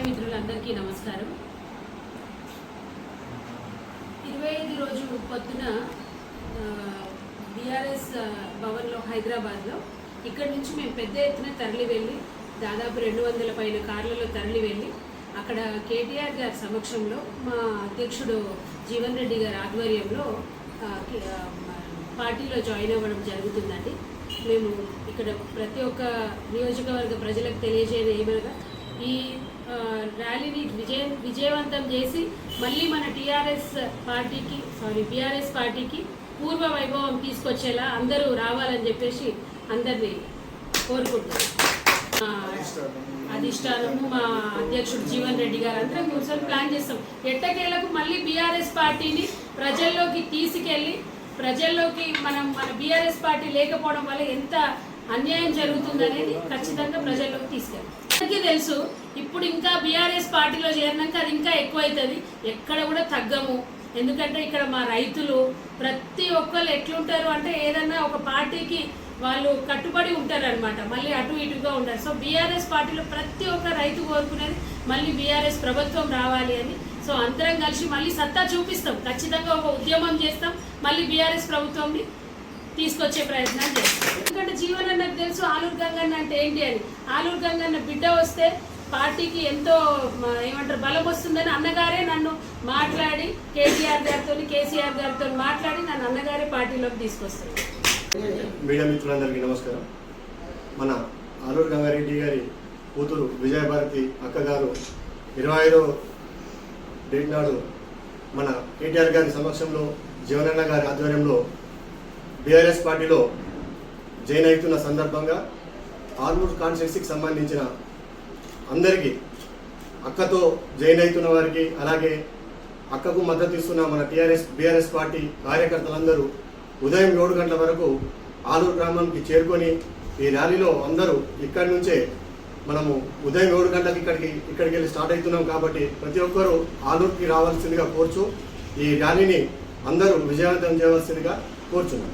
మిత్రులందరికీ నమస్కారం. ఇరవై ఐదు రోజు పొద్దున బీఆర్ఎస్ భవన్లో హైదరాబాద్లో ఇక్కడి నుంచి మేము పెద్ద ఎత్తున తరలి వెళ్ళి దాదాపు రెండు వందల పైన కార్లలో తరలి వెళ్ళి అక్కడ కేటీఆర్ గారి సమక్షంలో మా అధ్యక్షుడు జీవన్ రెడ్డి గారి ఆధ్వర్యంలో పార్టీలో జాయిన్ అవ్వడం జరుగుతుందండి. మేము ఇక్కడ ప్రతి ఒక్క నియోజకవర్గ ప్రజలకు తెలియజేయడం ఏమనగా ఈ ర్యాలీని విజయ విజయవంతం చేసి మళ్ళీ మన టీఆర్ఎస్ పార్టీకి సారీ బీఆర్ఎస్ పార్టీకి పూర్వ వైభవం తీసుకొచ్చేలా అందరూ రావాలని చెప్పేసి అందరినీ కోరుకుంటున్నాం. అధిష్టానము మా అధ్యక్షుడు జీవన్ రెడ్డి గారు అందరం కూర్చొని ప్లాన్ చేస్తాం. ఎట్టకేలకు మళ్ళీ బీఆర్ఎస్ పార్టీని ప్రజల్లోకి తీసుకెళ్ళి ప్రజల్లోకి మనం మన బీఆర్ఎస్ పార్టీ లేకపోవడం వల్ల ఎంత అన్యాయం జరుగుతుందనేది ఖచ్చితంగా ప్రజల్లోకి తీసుకెళ్ళాలి. అందరికీ తెలుసు ఇప్పుడు ఇంకా బీఆర్ఎస్ పార్టీలో చేరినాక అది ఇంకా ఎక్కువైతుంది. ఎక్కడ కూడా తగ్గము. ఎందుకంటే ఇక్కడ మా రైతులు ప్రతి ఒక్కరు ఎట్లుంటారు అంటే ఏదన్నా ఒక పార్టీకి వాళ్ళు కట్టుబడి ఉంటారనమాట మళ్ళీ అటు ఇటుగా ఉంటారు సో బీఆర్ఎస్ పార్టీలో ప్రతి ఒక్క రైతు కోరుకునేది మళ్ళీ బీఆర్ఎస్ ప్రభుత్వం రావాలి అని. సో అందరం కలిసి మళ్ళీ సత్తా చూపిస్తాం. ఖచ్చితంగా ఒక ఉద్యమం చేస్తాం. మళ్ళీ బీఆర్ఎస్ ప్రభుత్వంని తీసుకొచ్చే ప్రయత్నం చేస్తాం. ఎందుకంటే జీవన్ అన్నకు తెలుసు ఆలూరు గంగన్న అంటే ఏంటి అని. ఆలూరు గంగన్న బిడ్డ వస్తే పార్టీకి ఎంతో ఏమంటారు బలం వస్తుందని అన్నగారే నన్ను మాట్లాడి కేటీఆర్ గారితో కేసీఆర్ గారితో మాట్లాడి నన్ను అన్నగారే పార్టీలోకి తీసుకొస్తారు మీడియా మిత్రులందరికీ నమస్కారం. మన ఆలూరు గంగారెడ్డి గారి కూతురు విజయభారతి అక్కగారు ఇరవై ఐదో డేట్ నాడు మన కేటీఆర్ గారి సమక్షంలో జీవనన్న గారి ఆధ్వర్యంలో బీఆర్ఎస్ పార్టీలో జాయిన్ అవుతున్న సందర్భంగా ఆర్మూర్ కాన్స్టిట్యూన్సీకి సంబంధించిన అందరికీ అక్కతో జాయిన్ అవుతున్న వారికి అలాగే అక్కకు మద్దతు ఇస్తున్న మన టీఆర్ఎస్ బీఆర్ఎస్ పార్టీ కార్యకర్తలందరూ ఉదయం ఏడు గంటల వరకు ఆలూరు గ్రామానికి చేరుకొని ఈ ర్యాలీలో అందరూ ఇక్కడి నుంచే మనము ఉదయం ఏడు గంటలకు ఇక్కడికి ఇక్కడికి వెళ్ళి స్టార్ట్ అవుతున్నాం కాబట్టి ప్రతి ఒక్కరూ ఆలూరుకి రావాల్సిందిగా కోర్చు ఈ ర్యాలీని అందరూ విజయవంతం చేయవలసిందిగా కోరుచున్నాం.